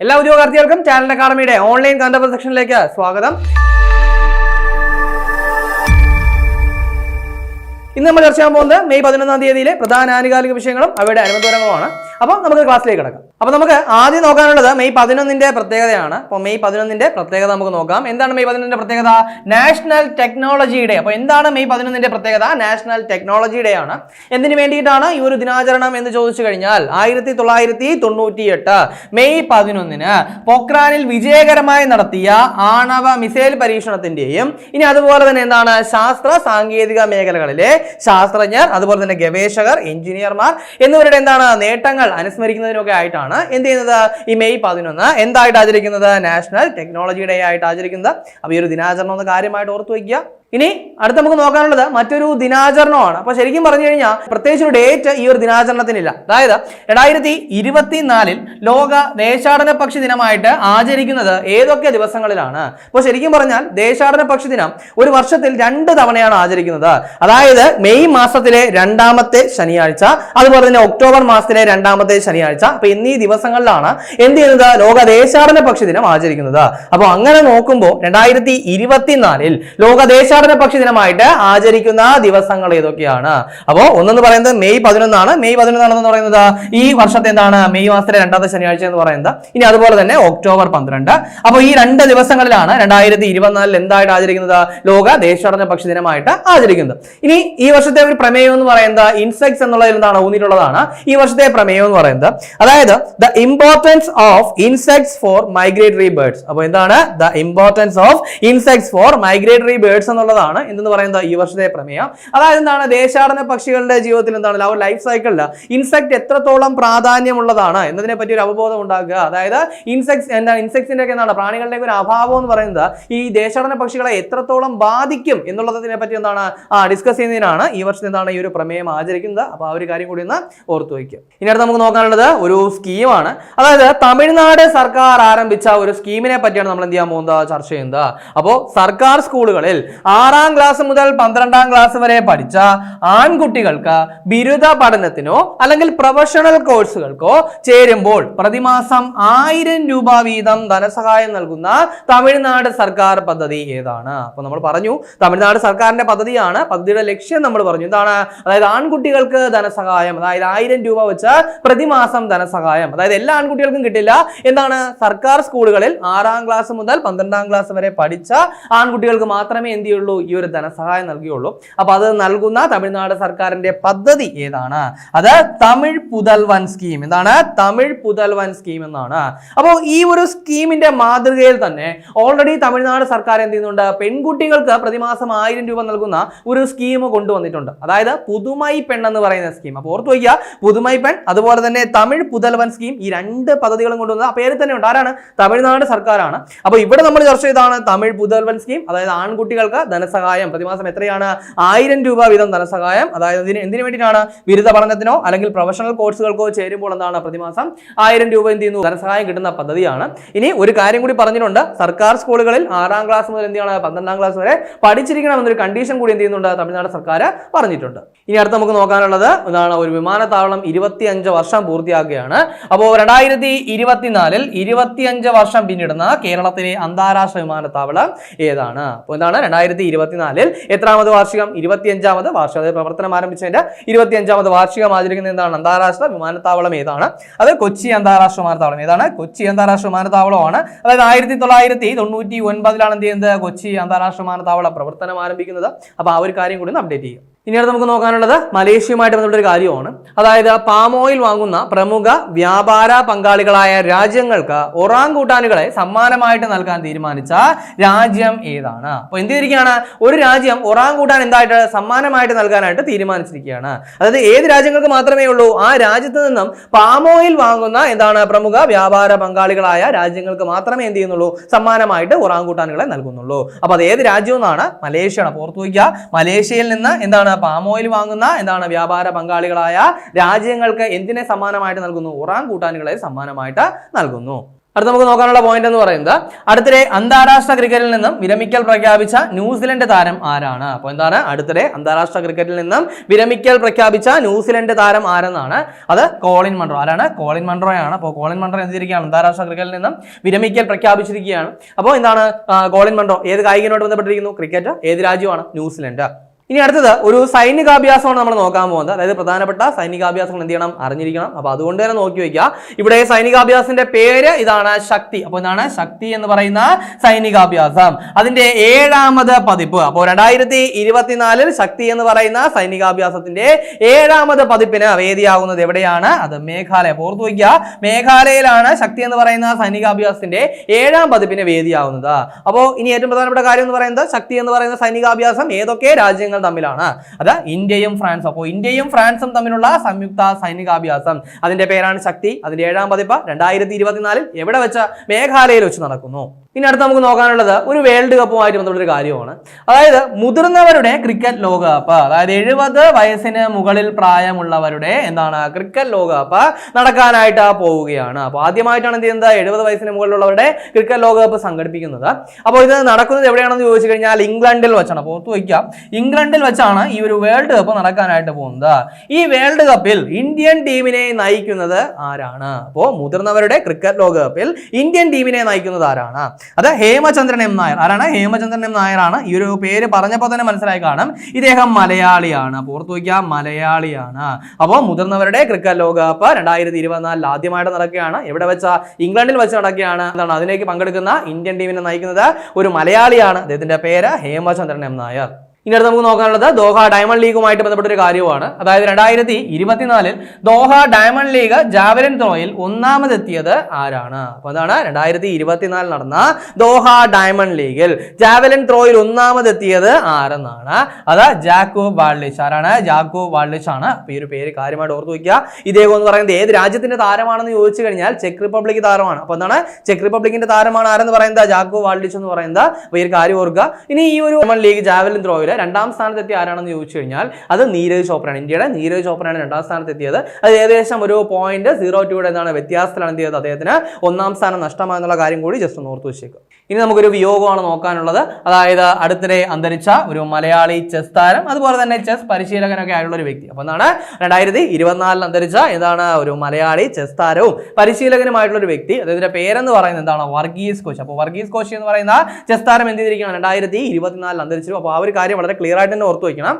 എല്ലാ ഉദ്യോഗാർത്ഥികൾക്കും ചാനൽ അക്കാഡമിയുടെ ഓൺലൈൻ കണ്ടന്റ് സെക്ഷനിലേക്ക് സ്വാഗതം. ഇന്ന് നമ്മൾ ചർച്ച ചെയ്യാൻ പോകുന്നത് മെയ് പതിനൊന്നാം തീയതിയിലെ പ്രധാന ആനുകാലിക വിഷയങ്ങളും അവയുടെ അനുബന്ധങ്ങളുമാണ് അപ്പോൾ നമുക്ക് ക്ലാസ്സിലേക്ക് കിടക്കാം. അപ്പോൾ നമുക്ക് ആദ്യം നോക്കാനുള്ളത് മെയ് പതിനൊന്നിന്റെ പ്രത്യേകതയാണ്. അപ്പോൾ മെയ് പതിനൊന്നിന്റെ പ്രത്യേകത നമുക്ക് നോക്കാം. എന്താണ് മെയ് പതിനൊന്നിന്റെ പ്രത്യേകത? നാഷണൽ ടെക്നോളജി ഡേ അപ്പോൾ എന്താണ് മെയ് പതിനൊന്നിന്റെ പ്രത്യേകത? നാഷണൽ ടെക്നോളജി ഡേ ആണ്. എന്തിനു വേണ്ടിയിട്ടാണ് ഈ ഒരു ദിനാചരണം എന്ന് ചോദിച്ചു കഴിഞ്ഞാൽ ആയിരത്തി തൊള്ളായിരത്തി തൊണ്ണൂറ്റി എട്ട് മെയ് പതിനൊന്നിന് പൊക്രാനിൽ വിജയകരമായി നടത്തിയ ആണവ മിസൈൽ പരീക്ഷണത്തിന്റെയും ഇനി അതുപോലെ തന്നെ എന്താണ്? ശാസ്ത്ര സാങ്കേതിക മേഖലകളിലെ ശാസ്ത്രജ്ഞർ അതുപോലെ തന്നെ ഗവേഷകർ എഞ്ചിനീയർമാർ എന്നിവരുടെ എന്താണ് നേട്ടങ്ങൾ അനുസ്മരിക്കുന്നതിനൊക്കെ ആയിട്ടാണ് എന്ത് ചെയ്യുന്നത്? ഈ മെയ് പതിനൊന്ന് എന്തായിട്ട് ആചരിക്കുന്നത്? നാഷണൽ ടെക്നോളജി ഡേ ആയിട്ട് ആചരിക്കുന്നത്. അപ്പോൾ ഈ ഒരു ദിനാചരണം ഒന്ന് കാര്യമായിട്ട് ഓർത്തു വയ്ക്കുക. ഇനി അടുത്ത് നമുക്ക് നോക്കാനുള്ളത് മറ്റൊരു ദിനാചരണമാണ്. അപ്പൊ ശരിക്കും പറഞ്ഞു കഴിഞ്ഞാൽ പ്രത്യേകിച്ച് ഒരു ഡേറ്റ് ഈ ഒരു ദിനാചരണത്തിനില്ല. അതായത് രണ്ടായിരത്തി ഇരുപത്തിനാലിൽ ലോക ദേശാടന പക്ഷി ദിനമായിട്ട് ആചരിക്കുന്നത് ഏതൊക്കെ ദിവസങ്ങളിലാണ്? അപ്പോൾ ശരിക്കും പറഞ്ഞാൽ ദേശാടന പക്ഷി ദിനം ഒരു വർഷത്തിൽ രണ്ട് തവണയാണ് ആചരിക്കുന്നത്. അതായത് മെയ് മാസത്തിലെ രണ്ടാമത്തെ ശനിയാഴ്ച അതുപോലെ തന്നെ ഒക്ടോബർ മാസത്തിലെ രണ്ടാമത്തെ ശനിയാഴ്ച. അപ്പൊ എന്നീ ദിവസങ്ങളിലാണ് എന്ത് ചെയ്യുന്നത്? ലോക ദേശാടന പക്ഷി ദിനം ആചരിക്കുന്നത്. അപ്പോൾ അങ്ങനെ നോക്കുമ്പോൾ രണ്ടായിരത്തി ഇരുപത്തിനാലിൽ ലോക ദേശാടന പക്ഷി ദിനമായിട്ട് ആചരിക്കുന്ന ദിവസങ്ങൾ ഏതൊക്കെയാണ്? അപ്പോൾ ഒന്നെന്ന് പറയുന്നത് മെയ് പതിനൊന്നാണ്. മെയ് പതിനൊന്നാണെന്ന് പറയുന്നത് ഈ വർഷത്തെ എന്താണ്? മെയ് മാസത്തിലെ രണ്ടാമത്തെ ശനിയാഴ്ച എന്ന് പറയുന്നത്. ഇനി അതുപോലെ തന്നെ ഒക്ടോബർ പന്ത്രണ്ട്. അപ്പോൾ ഈ രണ്ട് ദിവസങ്ങളിലാണ് രണ്ടായിരത്തി ഇരുപത്തിനാലിൽ എന്തായിട്ട് ആചരിക്കുന്നത്? ലോക ദേശാടന പക്ഷി ദിനമായിട്ട് ആചരിക്കുന്നത്. ഇനി ഈ വർഷത്തെ ഒരു പ്രമേയം എന്ന് പറയുന്നത് ഇൻസെക്ട്സ് എന്നുള്ളതിൽ എന്താണ്? ഊന്നിയിട്ടുള്ളതാണ്. ഈ വർഷത്തെ പ്രമേയം എന്ന് പറയുന്നത് അതായത് the importance of insects for migratory birds. അപ്പോൾ എന്താണ്? The importance of insects for migratory birds എന്നുള്ളതാണ് എന്തെന്ന് പറയുന്നത് ഈ വർഷത്തെ പ്രമേയം. അതായത് എന്താണ്? ദേശാടന പക്ഷികളുടെ ജീവിതത്തിൽ എന്താണ്? അവർ ലൈഫ് സൈക്കിളിൽ ഇൻസെക്ട് എത്രത്തോളം പ്രാധാന്യമുള്ളതാണ് എന്നതിനെ പറ്റി ഒരു അവബോധം ഉണ്ടാക്കുക. അതായത് ഇൻസെക്ട്സ് എന്താണ്? ഇൻസെക്ട്സിന്റെ ഒക്കെ എന്താണ്? പ്രാണികളുടെ ഒരു അഭാവം എന്ന് പറയുന്നത് ഈ ദേശാടന പക്ഷികളെ എത്രത്തോളം ബാധിക്കും എന്നുള്ളതിനെ പറ്റി എന്താണ്? ഡിസ്കസ് ചെയ്യുന്നതിനാണ് ഈ വർഷം എന്താണ് ഈ ഒരു പ്രമേയം ആചരിക്കുന്നത്. അപ്പോൾ ആ ഒരു കാര്യം കൂടി ഒന്ന് ഓർത്തു വയ്ക്കുക. ഇനി നമുക്ക് നോക്കാനുള്ളത് ഒരു സ്കീമാണ് അതായത് തമിഴ്നാട് സർക്കാർ ആരംഭിച്ച ഒരു സ്കീമിനെ പറ്റിയാണ് നമ്മൾ എന്ത് ചെയ്യാൻ പോകുന്നത്? ചർച്ച ചെയ്യുന്നത്. അപ്പോൾ സർക്കാർ സ്കൂളുകളിൽ ആറാം ക്ലാസ് മുതൽ പന്ത്രണ്ടാം ക്ലാസ് വരെ പഠിച്ച ആൺകുട്ടികൾക്ക് ബിരുദ പഠനത്തിനോ അല്ലെങ്കിൽ പ്രൊഫഷണൽ കോഴ്സുകൾക്കോ ചേരുമ്പോൾ പ്രതിമാസം ആയിരം രൂപ വീതം ധനസഹായം നൽകുന്ന തമിഴ്നാട് സർക്കാർ പദ്ധതി ഏതാണ്? അപ്പൊ നമ്മൾ പറഞ്ഞു തമിഴ്നാട് സർക്കാരിന്റെ പദ്ധതിയാണ്. പദ്ധതിയുടെ ലക്ഷ്യം നമ്മൾ പറഞ്ഞു. എന്താണ്? അതായത് ആൺകുട്ടികൾക്ക് ധനസഹായം അതായത് ആയിരം രൂപ വെച്ച് പ്രതിമാസം ധനസഹായം. അതായത് എല്ലാ ആൺകുട്ടികൾക്കും കിട്ടില്ല. എന്താണ്? സർക്കാർ സ്കൂളുകളിൽ ആറാം ക്ലാസ് മുതൽ പന്ത്രണ്ടാം ക്ലാസ് വരെ പഠിച്ച ആൺകുട്ടികൾക്ക് മാത്രമേ എന്ത് ചെയ്യുള്ളൂ? ഈ ഒരു ധനസഹായം നൽകിയുള്ളൂ. അപ്പൊ അത് നൽകുന്ന തമിഴ്നാട് സർക്കാരിന്റെ പദ്ധതി ഏതാണ്? അത് തമിഴ് പുതൽവൻ സ്കീം എന്താണ്? തമിഴ് പുതൽവൻ സ്കീം എന്നാണ്. അപ്പോൾ ഈ ഒരു സ്കീമിന്റെ മാതൃകയിൽ തന്നെ ഓൾറെഡി തമിഴ്നാട് സർക്കാർ എന്ത് ചെയ്യുന്നുണ്ട്? പെൺകുട്ടികൾക്ക് പ്രതിമാസം ആയിരം രൂപ നൽകുന്ന ഒരു സ്കീം കൊണ്ടുവന്നിട്ടുണ്ട്. അതായത് പുതുമൈ പെൺ എന്ന് പറയുന്ന സ്കീം അപ്പോൾ ഓർത്തു വയ്ക്കുക പുതുമൈ പെൺ അതുപോലെ തന്നെ തമിഴ് പുതൽവൻ സ്കീം ഈ രണ്ട് പദ്ധതികളും കൊണ്ടുവന്നത് ആ പേര് തന്നെ ഉണ്ട് ആരാണ്? തമിഴ്നാട് സർക്കാരാണ്. അപ്പോൾ ഇവിടെ നമ്മൾ ചർച്ച ചെയ്താണ് തമിഴ് പുതൽവൻ സ്കീം അതായത് ആൺകുട്ടികൾക്ക് ധനസഹായം. പ്രതിമാസം എത്രയാണ്? ആയിരം രൂപ വീതം ധനസഹായം. അതായത് ഇതിന് എന്തിനു വേണ്ടിയിട്ടാണ്? ബിരുദ പഠനത്തിനോ അല്ലെങ്കിൽ പ്രൊഫഷണൽ കോഴ്സുകൾക്കോ ചേരുമ്പോൾ എന്താണ് പ്രതിമാസം? ആയിരം രൂപ എന്ത് ചെയ്യുന്നു? ധനസഹായം കിട്ടുന്ന പദ്ധതിയാണ്. ഇനി ഒരു കാര്യം കൂടി പറഞ്ഞിട്ടുണ്ട്. സർക്കാർ സ്കൂളുകളിൽ ആറാം ക്ലാസ് മുതൽ എന്ത് ചെയ്യണം? പന്ത്രണ്ടാം ക്ലാസ് വരെ പഠിച്ചിരിക്കണം എന്നൊരു കണ്ടീഷൻ കൂടി എന്ത് ചെയ്യുന്നുണ്ട്? തമിഴ്നാട് സർക്കാർ പറഞ്ഞിട്ടുണ്ട്. ഇനി അടുത്ത് നമുക്ക് നോക്കാനുള്ളത് ഇതാണ് ഒരു വിമാനത്താവളം ഇരുപത്തിയഞ്ച് വർഷം പൂർത്തിയാക്കുകയാണ്. അപ്പോൾ രണ്ടായിരത്തി ഇരുപത്തിനാലിൽ ഇരുപത്തിയഞ്ച് വർഷം പിന്നിടുന്ന കേരളത്തിലെ അന്താരാഷ്ട്ര വിമാനത്താവളം ഏതാണ്? അപ്പോൾ എന്താണ്? രണ്ടായിരത്തി ഇരുപത്തിനാലിൽ എത്രാമത് വാർഷികം? ഇരുപത്തിയഞ്ചാമത് വാർഷികം. അതായത് പ്രവർത്തനം ആരംഭിച്ചതിന്റെ ഇരുപത്തിയഞ്ചാമത് വാർഷികം ആചരിക്കുന്ന എന്താണ്? അന്താരാഷ്ട്ര വിമാനത്താവളം ഏതാണ്? അത് കൊച്ചി അന്താരാഷ്ട്ര വിമാനത്താവളം ഏതാണ്? കൊച്ചി അന്താരാഷ്ട്ര വിമാനത്താവളമാണ്. അതായത് ആയിരത്തി തൊള്ളായിരത്തി തൊണ്ണൂറ്റി ഒൻപതിലാണ് എന്ത് ചെയ്യുന്നത്? കൊച്ചി അന്താരാഷ്ട്ര വിമാനത്താവളം പ്രവർത്തനം ആരംഭിക്കുന്നത്. അപ്പോൾ ആ ഒരു കാര്യം കൂടി ഒന്ന് അപ്ഡേറ്റ് ചെയ്യും ഇനി അടുത്ത് നമുക്ക് നോക്കാനുള്ളത് മലേഷ്യയുമായിട്ട് ബന്ധപ്പെട്ട ഒരു കാര്യമാണ്. അതായത് പാമോയിൽ വാങ്ങുന്ന പ്രമുഖ വ്യാപാര പങ്കാളികളായ രാജ്യങ്ങൾക്ക് ഒറാങ് കൂട്ടാനുകളെ സമ്മാനമായിട്ട് നൽകാൻ തീരുമാനിച്ച രാജ്യം ഏതാണ്? അപ്പോൾ എന്ത് ചെയ്തിരിക്കുകയാണ്? ഒരു രാജ്യം ഒറാങ് കൂട്ടാൻ എന്തായിട്ട് സമ്മാനമായിട്ട് നൽകാനായിട്ട് തീരുമാനിച്ചിരിക്കുകയാണ്. അതായത് ഏത് രാജ്യങ്ങൾക്ക് മാത്രമേ ഉള്ളൂ ആ രാജ്യത്ത് നിന്നും പാം ഓയിൽ വാങ്ങുന്ന എന്താണ് പ്രമുഖ വ്യാപാര പങ്കാളികളായ രാജ്യങ്ങൾക്ക് മാത്രമേ എന്ത് ചെയ്യുന്നുള്ളൂ? സമ്മാനമായിട്ട് ഒറാങ് കൂട്ടാനുകളെ നൽകുന്നുള്ളൂ. അപ്പോൾ അത് ഏത് രാജ്യം എന്നാണ് മലേഷ്യയാണ് ഓർത്തു വയ്ക്കുക മലേഷ്യയിൽ നിന്ന് എന്താണ് പാം ഓയിൽ വാങ്ങുന്ന എന്താണ് വ്യാപാര പങ്കാളികളായ രാജ്യങ്ങൾക്ക് എന്തിനെ സമ്മാനമായിട്ട് നൽകുന്നു? ഉറാൻ കൂട്ടാനുകളെ സമ്മാനമായിട്ട് നൽകുന്നു. അടുത്ത നമുക്ക് നോക്കാനുള്ള പോയിന്റ് എന്ന് പറയുന്നത് അടുത്തിടെ അന്താരാഷ്ട്ര ക്രിക്കറ്റിൽ നിന്നും വിരമിക്കൽ പ്രഖ്യാപിച്ച ന്യൂസിലൻഡ് താരം ആരാണ്? അപ്പോൾ എന്താണ്? അടുത്തിടെ അന്താരാഷ്ട്ര ക്രിക്കറ്റിൽ നിന്നും വിരമിക്കൽ പ്രഖ്യാപിച്ച ന്യൂസിലൻഡ് താരം ആരെന്നാണ്? അത് കോളിൻ മൺട്രോ ആരാണ്? കോളിൻ മൺട്രോയാണ് അപ്പോൾ കോളിൻ മൺട്രോ എന്തിരിക്കുകയാണ്? അന്താരാഷ്ട്ര ക്രിക്കറ്റിൽ നിന്നും വിരമിക്കൽ പ്രഖ്യാപിച്ചിരിക്കുകയാണ്. അപ്പോൾ എന്താണ് കോളിൻ മൺട്രോ ഏത് കായികനോട് ബന്ധപ്പെട്ടിരിക്കുന്നു? ക്രിക്കറ്റ് ഏത് രാജ്യമാണ് ന്യൂസിലൻഡ്. ഇനി അടുത്തത് ഒരു സൈനികാഭ്യാസമാണ് നമ്മൾ നോക്കാൻ പോകുന്നത്. അതായത് പ്രധാനപ്പെട്ട സൈനികാഭ്യാസങ്ങൾ എന്ത് ചെയ്യണം? അറിഞ്ഞിരിക്കണം. അപ്പൊ അതുകൊണ്ട് തന്നെ നോക്കി വയ്ക്കുക ഇവിടെ സൈനികാഭ്യാസത്തിന്റെ പേര് ഇതാണ് ശക്തി. അപ്പോൾ ഇതാണ് ശക്തി എന്ന് പറയുന്ന സൈനികാഭ്യാസം. അതിന്റെ ഏഴാമത് പതിപ്പ്. അപ്പോൾ രണ്ടായിരത്തി ഇരുപത്തിനാലിൽ ശക്തി എന്ന് പറയുന്ന സൈനികാഭ്യാസത്തിന്റെ ഏഴാമത് പതിപ്പിന് വേദിയാകുന്നത് എവിടെയാണ്? അത് മേഘാലയ. ഓർത്തു വയ്ക്കുക മേഘാലയയിലാണ് ശക്തി എന്ന് പറയുന്ന സൈനികാഭ്യാസത്തിന്റെ ഏഴാം പതിപ്പിന് വേദിയാവുന്നത്. അപ്പോൾ ഇനി ഏറ്റവും പ്രധാനപ്പെട്ട കാര്യം എന്ന് പറയുന്നത് ശക്തി എന്ന് പറയുന്ന സൈനികാഭ്യാസം ഏതൊക്കെ രാജ്യങ്ങൾ തമ്മിലാണ്. അത് ഇന്ത്യയും ഫ്രാൻസും. അപ്പോൾ ഇന്ത്യയും ഫ്രാൻസും തമ്മിലുള്ള സംയുക്ത സൈനികാഭ്യാസം. അതിന്റെ പേരാണ് ശക്തി. അതിന്റെ ഏഴാം പതിപ്പ് രണ്ടായിരത്തി ഇരുപത്തിനാലിൽ എവിടെ വെച്ച? മേഘാലയയിൽ വെച്ച് നടക്കുന്നു. ഇനി അടുത്ത് നമുക്ക് നോക്കാനുള്ളത് ഒരു വേൾഡ് കപ്പുമായിട്ട് ബന്ധപ്പെട്ട ഒരു കാര്യമാണ്. അതായത് മുതിർന്നവരുടെ ക്രിക്കറ്റ് ലോകകപ്പ് അതായത് എഴുപത് വയസ്സിന് മുകളിൽ പ്രായമുള്ളവരുടെ എന്താണ് ക്രിക്കറ്റ് ലോകകപ്പ് നടക്കാനായിട്ട് പോവുകയാണ്. അപ്പോൾ ആദ്യമായിട്ടാണ് എന്ത് ചെയ്യുന്നത്? എഴുപത് വയസ്സിന് മുകളിലുള്ളവരുടെ ക്രിക്കറ്റ് ലോകകപ്പ് സംഘടിപ്പിക്കുന്നത്. അപ്പോൾ ഇത് നടക്കുന്നത് എവിടെയാണെന്ന് ചോദിച്ചു കഴിഞ്ഞാൽ ഇംഗ്ലണ്ടിൽ വെച്ചാണ്. അപ്പോൾ ഓർത്ത് വയ്ക്കുക ഇംഗ്ലണ്ടിൽ വെച്ചാണ് ഈ ഒരു വേൾഡ് കപ്പ് നടക്കാനായിട്ട് പോകുന്നത്. ഈ വേൾഡ് കപ്പിൽ ഇന്ത്യൻ ടീമിനെ നയിക്കുന്നത് ആരാണ്? അപ്പോൾ മുതിർന്നവരുടെ ക്രിക്കറ്റ് ലോകകപ്പിൽ ഇന്ത്യൻ ടീമിനെ നയിക്കുന്നത് ആരാണ്? അത് ഹേമചന്ദ്രൻ എം നായർ. ആരാണ്? ഹേമചന്ദ്രൻ എം നായരാണ്. ഈ ഒരു പേര് പറഞ്ഞപ്പോൾ തന്നെ മനസ്സിലായി കാണും. ഇദ്ദേഹം മലയാളിയാണ്. പുറത്തു നോക്കിയാൽ മലയാളിയാണ്. അപ്പോൾ മുതിർന്നവരുടെ ക്രിക്കറ്റ് ലോകകപ്പ് രണ്ടായിരത്തി ഇരുപത്തിനാലിൽ ആദ്യമായിട്ട് നടക്കുകയാണ്. എവിടെ വെച്ച? ഇംഗ്ലണ്ടിൽ വെച്ച് നടക്കുകയാണ്. എന്താണ് അതിലേക്ക് പങ്കെടുക്കുന്ന ഇന്ത്യൻ ടീമിനെ നയിക്കുന്നത് ഒരു മലയാളിയാണ്. അദ്ദേഹത്തിന്റെ പേര് ഹേമചന്ദ്രൻ എം നായർ. ഇനി അടുത്ത് നമുക്ക് നോക്കാനുള്ളത് ദോഹ ഡയമണ്ട് ലീഗുമായിട്ട് ബന്ധപ്പെട്ട ഒരു കാര്യമാണ് അതായത് രണ്ടായിരത്തി ഇരുപത്തിനാലിൽ ദോഹ ഡയമണ്ട് ലീഗ് ജാവലിൻ ത്രോയിൽ ഒന്നാമതെത്തിയത് ആരാണ്? അപ്പൊ അതാണ് രണ്ടായിരത്തി ഇരുപത്തിനാലിൽ നടന്ന ദോഹ ഡയമണ്ട് ലീഗിൽ ജാവലിൻ ത്രോയിൽ ഒന്നാമതെത്തിയത് ആരെന്നാണ്? അത് ജാക്കോ വാൾഡിച്ച്. ആരാണ്? ജാക്കോ വാൾഡിച്ച് ആണ്. അപ്പൊ ഈ ഒരു പേര് കാര്യമായിട്ട് ഓർത്തു വയ്ക്കുക. ഇദ്ദേഹം എന്ന് പറയുന്നത് ഏത് രാജ്യത്തിന്റെ താരമാണെന്ന് ചോദിച്ചു കഴിഞ്ഞാൽ ചെക്ക് റിപ്പബ്ലിക് താരമാണ്. അപ്പൊ എന്താണ്? ചെക്ക് റിപ്പബ്ലിക്കിന്റെ താരമാണ് ആരെന്ന് പറയുന്നത്? ജാക്കോ വാൾഡിച്ച് എന്ന് പറയുന്നത്. അപ്പൊ ഈ ഒരു കാര്യം ഓർക്കുക. ഇനി ഈ ഒരു ഡയമണ്ട് ലീഗ് ജാവലിൻ ത്രോയിൽ രണ്ടാം സ്ഥാനത്തെത്തിയ ആരാണെന്ന് ചോദിച്ചു കഴിഞ്ഞാൽ അത് നീരജ് ചോപ്രയാണ്. ഇന്ത്യയുടെ നീരജ് ചോപ്രയാണ് രണ്ടാം സ്ഥാനത്തെത്തിയത്. അത് ഏകദേശം ഒരു പോയിന്റ് സീറോ ടൂടെ എന്താണ് വ്യത്യാസത്തിലാണ് എന്ത് ചെയ്തത്? അദ്ദേഹത്തിന് ഒന്നാം സ്ഥാനം നഷ്ടമായെന്നുള്ള കാര്യം കൂടി ജസ്റ്റ് ഒന്ന് ഓർത്ത് വെച്ചേക്കും. ഇനി നമുക്കൊരു വിയോഗമാണ് നോക്കാനുള്ളത്. അതായത് അടുത്തിടെ അന്തരിച്ച ഒരു മലയാളി ചെസ് താരം അതുപോലെ തന്നെ ചെസ് പരിശീലകനൊക്കെ ആയിട്ടുള്ള ഒരു വ്യക്തി. അപ്പോൾ എന്താണ്? രണ്ടായിരത്തി ഇരുപത്തിനാലിൽ അന്തരിച്ച എന്താണ് ഒരു മലയാളി ചെസ് താരവും പരിശീലകനുമായിട്ടുള്ള ഒരു വ്യക്തി. അദ്ദേഹത്തിന്റെ പേരെന്ന് പറയുന്നത് എന്താണ്? വർഗീസ് കോച്ച് അപ്പോൾ വർഗീസ് കോച്ച് എന്ന് പറയുന്ന ചെസ് താരം എന്ത് ചെയ്തിരിക്കുകയാണ്? രണ്ടായിരത്തി ഇരുപത്തിനാലിൽ അന്തരിച്ചു. അപ്പോൾ ആ ഒരു കാര്യം വളരെ ക്ലിയർ ആയിട്ട് തന്നെ ഓർത്ത് വയ്ക്കണം.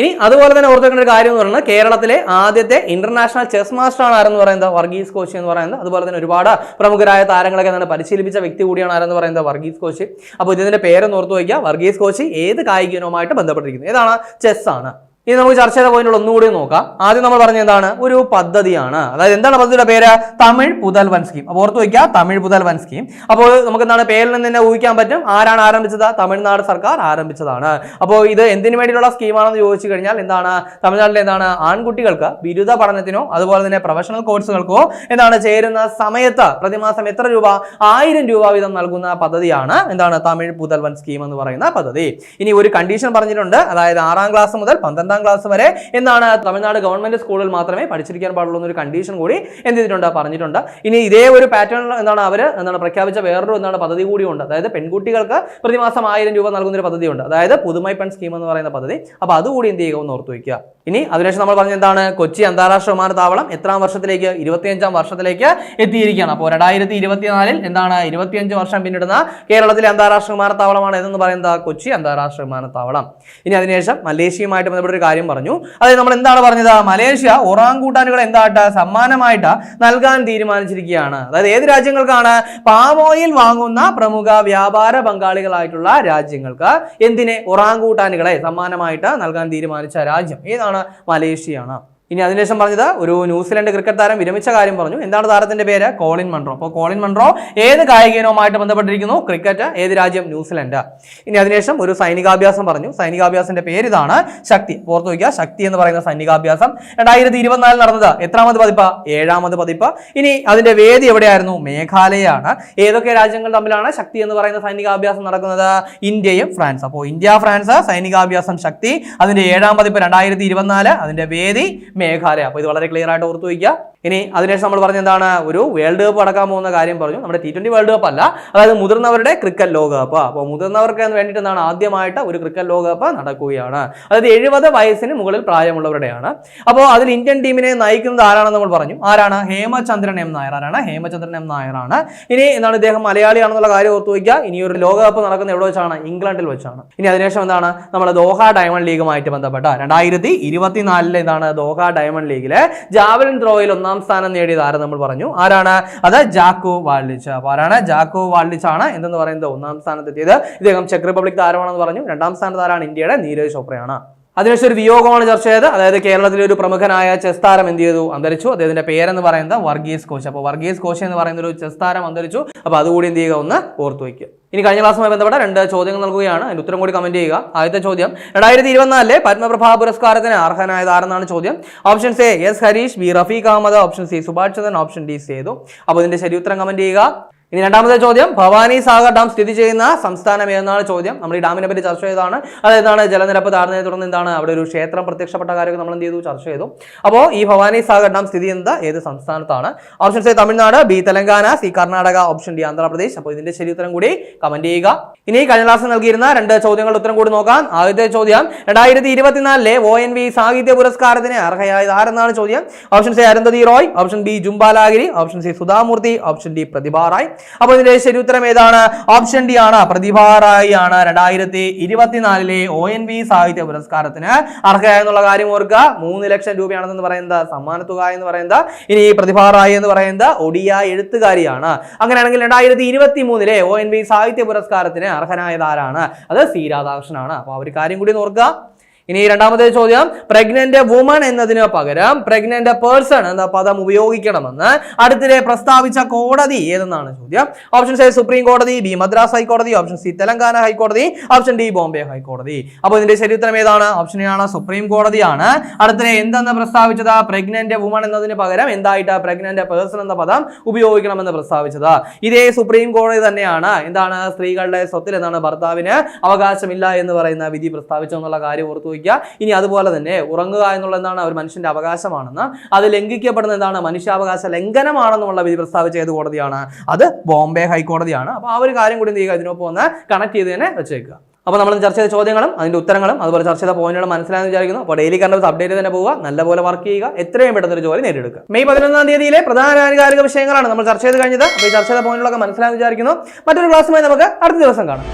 ഇനി അതുപോലെ തന്നെ ഓർത്ത് വെക്കേണ്ട ഒരു കാര്യം എന്ന് പറയുന്നത് കേരളത്തിലെ ആദ്യത്തെ ഇന്റർനാഷണൽ ചെസ് മാസ്റ്റർ ആണ് ആരെന്ന് പറയുന്നത്? വർഗീസ് കോച്ച് എന്ന് പറയുന്നത്. അതുപോലെ തന്നെ ഒരുപാട് പ്രമുഖരായ താരങ്ങളൊക്കെ എന്താണ് പരിശീലിപ്പിച്ച വ്യക്തി കൂടിയാണ് ആരെന്ന് പറയുന്നത്? വർഗീസ് കോച്ച് അപ്പോൾ ഇതിന്റെ പേരെന്ന് ഓർത്ത് വയ്ക്കുക. വർഗീസ് കോച്ച് ഏത് കായിക ഇനവുമായിട്ട് ബന്ധപ്പെട്ടിരിക്കുന്നത് ഏതാണ്? ചെസ് ആണ്. ഇനി നമുക്ക് ചർച്ച ചെയ്ത പോയിന്റുകൾ ഒന്നുകൂടി നോക്കാം. ആദ്യം നമ്മൾ പറഞ്ഞ എന്താണ്? ഒരു പദ്ധതിയാണ്. അതായത് എന്താണ് പദ്ധതിയുടെ പേര്? തമിഴ് പുതൽവൻ സ്കീം അപ്പോൾ ഓർത്ത് വയ്ക്കുക തമിഴ് പുതൽവൻ സ്കീം അപ്പോൾ നമുക്ക് എന്താണ് പേരിൽ നിന്ന് തന്നെ ഊഹിക്കാൻ പറ്റും? ആരാണ് ആരംഭിച്ചത്? തമിഴ്നാട് സർക്കാർ ആരംഭിച്ചതാണ്. അപ്പോൾ ഇത് എന്തിനു വേണ്ടിയിട്ടുള്ള സ്കീമാണെന്ന് ചോദിച്ചു കഴിഞ്ഞാൽ എന്താണ്? തമിഴ്നാട്ടിലെ എന്താണ്? ആൺകുട്ടികൾക്ക് ബിരുദ പഠനത്തിനോ അതുപോലെ തന്നെ പ്രൊഫഷണൽ കോഴ്സുകൾക്കോ എന്താണ് ചേരുന്ന സമയത്ത് പ്രതിമാസം എത്ര രൂപ? ആയിരം രൂപ വീതം നൽകുന്ന പദ്ധതിയാണ് എന്താണ് തമിഴ് പുതൽവൻ സ്കീം എന്ന് പറയുന്ന പദ്ധതി. ഇനി ഒരു കണ്ടീഷൻ പറഞ്ഞിട്ടുണ്ട്. അതായത് ആറാം ക്ലാസ് മുതൽ പന്ത്രണ്ടാം ക്ലാസ് വരെ എന്താണ് തമിഴ്നാട് ഗവൺമെന്റ് സ്കൂളിൽ മാത്രമേ പഠിച്ചിരിക്കാൻ പാടുള്ളൂ എന്നൊരു കണ്ടീഷൻ കൂടി എന്ത് ചെയ്തിട്ടുണ്ട് പറഞ്ഞിട്ടുണ്ട്. ഇനി ഇതേ ഒരു പാറ്റേൺ എന്താണ് അവർ എന്താണ് പ്രഖ്യാപിച്ച വേറൊരു എന്താണ് പദ്ധതി കൂടിയുണ്ട് അതായത് പെൺകുട്ടികൾക്ക് പ്രതിമാസം ആയിരം രൂപ നൽകുന്ന ഒരു പദ്ധതിയുണ്ട്. അതായത് പുതുമൈ പെൺ സ്കീം എന്ന് പറയുന്ന പദ്ധതി. അപ്പോൾ അതുകൂടി എന്ത് ചെയ്യുക? എന്ന് ഓർത്ത് വയ്ക്കുക ഇനി അതിനുശേഷം നമ്മൾ പറഞ്ഞ എന്താണ്? കൊച്ചി അന്താരാഷ്ട്ര വിമാനത്താവളം എത്രാം വർഷത്തിലേക്ക്? ഇരുപത്തിയഞ്ചാം വർഷത്തിലേക്ക് എത്തിയിരിക്കുകയാണ്. അപ്പോൾ രണ്ടായിരത്തി ഇരുപത്തിനാലിൽ എന്താണ്? ഇരുപത്തിയഞ്ച് വർഷം പിന്നിടുന്ന കേരളത്തിലെ അന്താരാഷ്ട്ര വിമാനത്താവളമാണ് എന്ന് പറയുന്നത് കൊച്ചി അന്താരാഷ്ട്ര വിമാനത്താവളം. ഇനി അതിനുശേഷം മലേഷ്യയുമായിട്ട് ബന്ധപ്പെട്ട ഒരു കാര്യം പറഞ്ഞു. അതായത് നമ്മൾ എന്താണ് പറഞ്ഞത്? മലേഷ്യ ഒറാങ്കൂട്ടാനുകൾ എന്തായിട്ട്? സമ്മാനമായിട്ട് നൽകാൻ തീരുമാനിച്ചിരിക്കുകയാണ്. അതായത് ഏത് രാജ്യങ്ങൾക്കാണ്? പാമോയിൽ വാങ്ങുന്ന പ്രമുഖ വ്യാപാര പങ്കാളികളായിട്ടുള്ള രാജ്യങ്ങൾക്ക് എന്തിനെ? ഒറാങ്കൂട്ടാനുകളെ സമ്മാനമായിട്ട് നൽകാൻ തീരുമാനിച്ച രാജ്യം. ഏതാണ് മലേഷ്യയാണ്. ഇനി അതിനുശേഷം പറഞ്ഞത് ഒരു ന്യൂസിലൻഡ് ക്രിക്കറ്റ് താരം വിരമിച്ച കാര്യം പറഞ്ഞു. എന്താണ് താരത്തിന്റെ പേര്? കോളിൻ മൺട്രോ അപ്പോൾ കോളിൻ മൺട്രോ ഏത് കായിക ഇനവുമായിട്ട് ബന്ധപ്പെട്ടിരിക്കുന്നു? ക്രിക്കറ്റ് ഏത് രാജ്യം? ന്യൂസിലൻഡ്. ഇനി അതിനുശേഷം ഒരു സൈനികാഭ്യാസം പറഞ്ഞു. സൈനികാഭ്യാസത്തിന്റെ പേര് ഇതാണ് ശക്തി പുറത്തു വയ്ക്കുക ശക്തി എന്ന് പറയുന്ന സൈനികാഭ്യാസം. രണ്ടായിരത്തി ഇരുപത്തിനാലിൽ നടന്നത് എത്രാമത് പതിപ്പ്? ഏഴാമത് പതിപ്പ്. ഇനി അതിന്റെ വേദി എവിടെയായിരുന്നു? മേഘാലയയാണ്. ഏതൊക്കെ രാജ്യങ്ങൾ തമ്മിലാണ് ശക്തി എന്ന് പറയുന്ന സൈനികാഭ്യാസം നടക്കുന്നത്? ഇന്ത്യയും ഫ്രാൻസ്. അപ്പോൾ ഇന്ത്യ ഫ്രാൻസ് സൈനികാഭ്യാസം ശക്തി. അതിന്റെ ഏഴാം പതിപ്പ് രണ്ടായിരത്തി ഇരുപത്തിനാല്. അതിന്റെ വേദി മേഘാലയ. അപ്പോൾ ഇത് വളരെ ക്ലിയർ ആയിട്ട് ഓർത്തു വയ്ക്കുക. ഇനി അതിനുശേഷം നമ്മൾ പറഞ്ഞ എന്താണ്? ഒരു വേൾഡ് കപ്പ് നടക്കാൻ പോകുന്ന കാര്യം പറഞ്ഞു. നമ്മുടെ ടി ട്വന്റി വേൾഡ് കപ്പ് അല്ല. അതായത് മുതിർന്നവരുടെ ക്രിക്കറ്റ് ലോകകപ്പ്. അപ്പോൾ മുതിർന്നവർക്ക് വേണ്ടിയിട്ട് എന്താണ്? ആദ്യമായിട്ട് ഒരു ക്രിക്കറ്റ് ലോകകപ്പ് നടക്കുകയാണ്. അതായത് എഴുപത് വയസ്സിന് മുകളിൽ പ്രായമുള്ളവരുടെയാണ്. അപ്പോൾ അതിൽ ഇന്ത്യൻ ടീമിനെ നയിക്കുന്നത് ആരാണെന്ന് നമ്മൾ പറഞ്ഞു. ആരാണ്? ഹേമചന്ദ്രൻ എം നായർ ആരാണ് ഹേമചന്ദ്രൻ എം നായറാണ് ഇനി എന്താണ് ഇദ്ദേഹം മലയാളിയാണെന്നുള്ള കാര്യം ഓർത്തു വയ്ക്കുക. ഇനി ഒരു ലോകകപ്പ് നടക്കുന്ന എവിടെ വെച്ചാണ്? ഇംഗ്ലണ്ടിൽ വെച്ചാണ്. ഇനി അതിനുശേഷം എന്താണ്? നമ്മൾ ദോഹ ഡയമണ്ട് ലീഗുമായിട്ട് ബന്ധപ്പെട്ട രണ്ടായിരത്തി ഇരുപത്തിനാലിലെ ഇതാണ് ദോഹ ഡയമണ്ട് ലീഗിലെ ജാവലിൻ ത്രോയിൽ ഒന്നാം സ്ഥാനം നേടിയത് ആരെ നമ്മൾ പറഞ്ഞു? ആരാണ്? അത് ജാക്കോ വാൾഡിച്ച്. അപ്പോൾ ആരാണ്? ജാക്കോ വാൾഡിച്ച് ആണ് എന്തെന്ന് പറയുന്നത്? ഒന്നാം സ്ഥാനത്തെത്തിയത്. ഇദ്ദേഹം ചെക്ക് റിപ്പബ്ലിക് താരമാണെന്ന് പറഞ്ഞു. രണ്ടാം സ്ഥാനത്ത് ആരാണ് ഇന്ത്യയുടെ നീരജ് ചോപ്രയാണ്. അതിനുശേഷം ഒരു വിയോഗമാണ് ചർച്ച ചെയ്തത്. അതായത് കേരളത്തിലെ ഒരു പ്രമുഖനായ ചെസ് താരം എന്ത് ചെയ്തു? അന്തരിച്ചു. അദ്ദേഹത്തിന്റെ പേരെന്ന് പറയുന്നത് വർഗീസ് കോശ്. അപ്പോൾ വർഗീസ് കോശ് എന്ന് പറയുന്ന ഒരു ചെസ് താരം അന്തരിച്ചു. അപ്പോൾ അതുകൂടി എന്ത് ചെയ്യുക? ഒന്ന് ഓർത്തു വയ്ക്കുക ഇനി കഴിഞ്ഞ ക്ലാസ്സുമായി ബന്ധപ്പെട്ട രണ്ട് ചോദ്യങ്ങൾ നൽകുകയാണ്. അതിന് ഉത്തരം കൂടി കമന്റ് ചെയ്യുക. ആദ്യത്തെ ചോദ്യം രണ്ടായിരത്തി ഇരുപത്തിനാലിലെ പത്മപ്രഭാ പുരസ്കാരത്തിന് അർഹനായത് ആരെന്നാണ് ചോദ്യം? Option A S Harish B Rafeeq Ahammed option C Subhash Chandran option D Sethu. അപ്പോൾ ഇതിന്റെ ശരി ഉത്തരം കമന്റ് ചെയ്യുക. ഇനി രണ്ടാമത്തെ ചോദ്യം ഭവാനി സാഗർ ഡാം സ്ഥിതി ചെയ്യുന്ന സംസ്ഥാനം ഏതെന്നാണ് ചോദ്യം? നമ്മൾ ഈ ഡാമിനെ പറ്റി ചർച്ച ചെയ്തതാണ്. അതെന്താണ് ജലനിരപ്പ് താഴ്ന്നതിനെ തുടർന്ന് എന്താണ്? അവിടെ ഒരു ക്ഷേത്രം പ്രത്യക്ഷപ്പെട്ട കാര്യമൊക്കെ നമ്മൾ എന്ത് ചെയ്തു? ചർച്ച ചെയ്തു. അപ്പോൾ ഈ ഭവാനി സാഗർ ഡാം സ്ഥിതി ചെയ്യുന്നത് ഏത് സംസ്ഥാനത്താണ്? Option A Tamil Nadu B Telangana C Karnataka option D Andhra Pradesh. അപ്പോൾ ഇതിന്റെ ശരി ഉത്തരം കൂടി കമന്റ് ചെയ്യുക. ഇനി കഴിഞ്ഞ ക്ലാസ് നൽകിയിരുന്ന രണ്ട് ചോദ്യങ്ങളുടെ ഉത്തരം കൂടി നോക്കാം. ആദ്യത്തെ ചോദ്യം രണ്ടായിരത്തി ഇരുപത്തിനാലിലെ ഒ എൻ വി സാഹിത്യ പുരസ്കാരത്തിന് അർഹയായത് ആരെന്നാണ് ചോദ്യം? Option C Arundhati Roy. Option B Jhumpa Lahiri. Option C Sudha Murty. Option D Pratibha Ray. അപ്പോൾ ഇതിന്റെ ശരി ഉത്തരം ഏതാണ്? ഓപ്ഷൻ ഡി ആണ്. പ്രതിഭാറായി ആണ്. രണ്ടായിരത്തി ഇരുപത്തിനാലിലെ ഒ എൻ വി സാഹിത്യ പുരസ്കാരത്തിന് അർഹയായ എന്നുള്ള കാര്യം ഓർക്കുക. മൂന്ന് ലക്ഷം രൂപയാണെന്ന് പറയുന്നത് സമ്മാനത്തുക എന്ന് പറയുന്നത്. ഇനി ഈ പ്രതിഭ റായ് എന്ന് പറയുന്നത് ഒഡിയ എഴുത്തുകാരിയാണ്. അങ്ങനെയാണെങ്കിൽ രണ്ടായിരത്തി ഇരുപത്തി മൂന്നിലെ ഒ എൻ വി സാഹിത്യ പുരസ്കാരത്തിന് അർഹനായതാരാണ് അത് സി രാധാകൃഷ്ണനാണ്. അപ്പോൾ ആ ഒരു കാര്യം കൂടി ഓർക്കുക. ഇനി രണ്ടാമത്തെ ചോദ്യം പ്രഗ്നന്റ് വുമൺ എന്നതിന് പകരം പ്രഗ്നന്റ് പേഴ്സൺ എന്ന പദം ഉപയോഗിക്കണമെന്ന് അടുത്തിടെ പ്രസ്താവിച്ച കോടതി ഏതെന്നാണ് ചോദ്യം? ഓപ്ഷൻ എ സുപ്രീം കോടതി ബി മദ്രാസ് ഹൈക്കോടതി ഓപ്ഷൻ സി തെലങ്കാന ഹൈക്കോടതി ഓപ്ഷൻ ഡി ബോംബെ ഹൈക്കോടതി. അപ്പോൾ ഇതിന്റെ ശരി ഉത്തരം ഏതാണ്? ഓപ്ഷൻ എ ആണ് സുപ്രീം കോടതിയാണ്. അടുത്തിടെ എന്തെന്ന് പ്രസ്താവിച്ചത്? പ്രഗ്നന്റ് വുമൺ എന്നതിന് പകരം എന്തായിട്ട് പ്രഗ്നന്റ് പേഴ്സൺ എന്ന പദം ഉപയോഗിക്കണമെന്ന് പ്രസ്താവിച്ചത്? ഇതേ സുപ്രീം കോടതി തന്നെയാണ്. എന്താണ്? സ്ത്രീകളുടെ സ്വത്തിൽ എന്താണ് ഭർത്താവിന് അവകാശമില്ല എന്ന് പറയുന്ന വിധി പ്രസ്താവിച്ചെന്നുള്ള കാര്യം ഓർത്തു വയ്ക്കുക ഇനി അതുപോലെ തന്നെ ഉറങ്ങുക എന്നുള്ള എന്താണ് ഒരു മനുഷ്യന്റെ അവകാശമാണെന്ന്. അത് ലംഘിക്കപ്പെടുന്ന എന്താണ്? മനുഷ്യാവകാശ ലംഘനമാണെന്നുള്ള വിധി പ്രസ്താവിച്ച ഏത് കോടതിയാണ്? അത് ബോംബെ ഹൈക്കോടതിയാണ്. അപ്പോൾ ആ ഒരു കാര്യം കൂടി എന്ത് ചെയ്യുക ഇതിനൊപ്പം ഒന്ന് കണക്ട് ചെയ്ത് തന്നെ വെച്ചേക്കുക. അപ്പോൾ നമ്മൾ ചർച്ച ചെയ്ത ചോദ്യങ്ങളും അതിന്റെ ഉത്തരങ്ങളും അതുപോലെ ചർച്ച ചെയ്ത പോയിന്റുകളും മനസ്സിലായെന്ന് വിചാരിക്കുന്നു. അപ്പോൾ ഡെയിലി കണ്ടത് അപ്ഡേറ്റ് തന്നെ പോവുക. നല്ലപോലെ വർക്ക് ചെയ്യുക. എത്രയും പെട്ടെന്ന് ഒരു ജോലി നേടിയെടുക്കുക. മെയ് പതിനൊന്നാം തീയതിയിലെ പ്രധാന ആനുകാലിക വിഷയങ്ങളാണ് നമ്മൾ ചർച്ച ചെയ്ത് കഴിഞ്ഞത്. അപ്പോൾ ഈ ചർച്ച ചെയ്ത പോയിന്റുകളൊക്കെ മനസ്സിലായെന്ന് വിചാരിക്കുന്നു. മറ്റൊരു ക്ലാസ്സുമായി നമുക്ക് അടുത്ത ദിവസം കാണാം.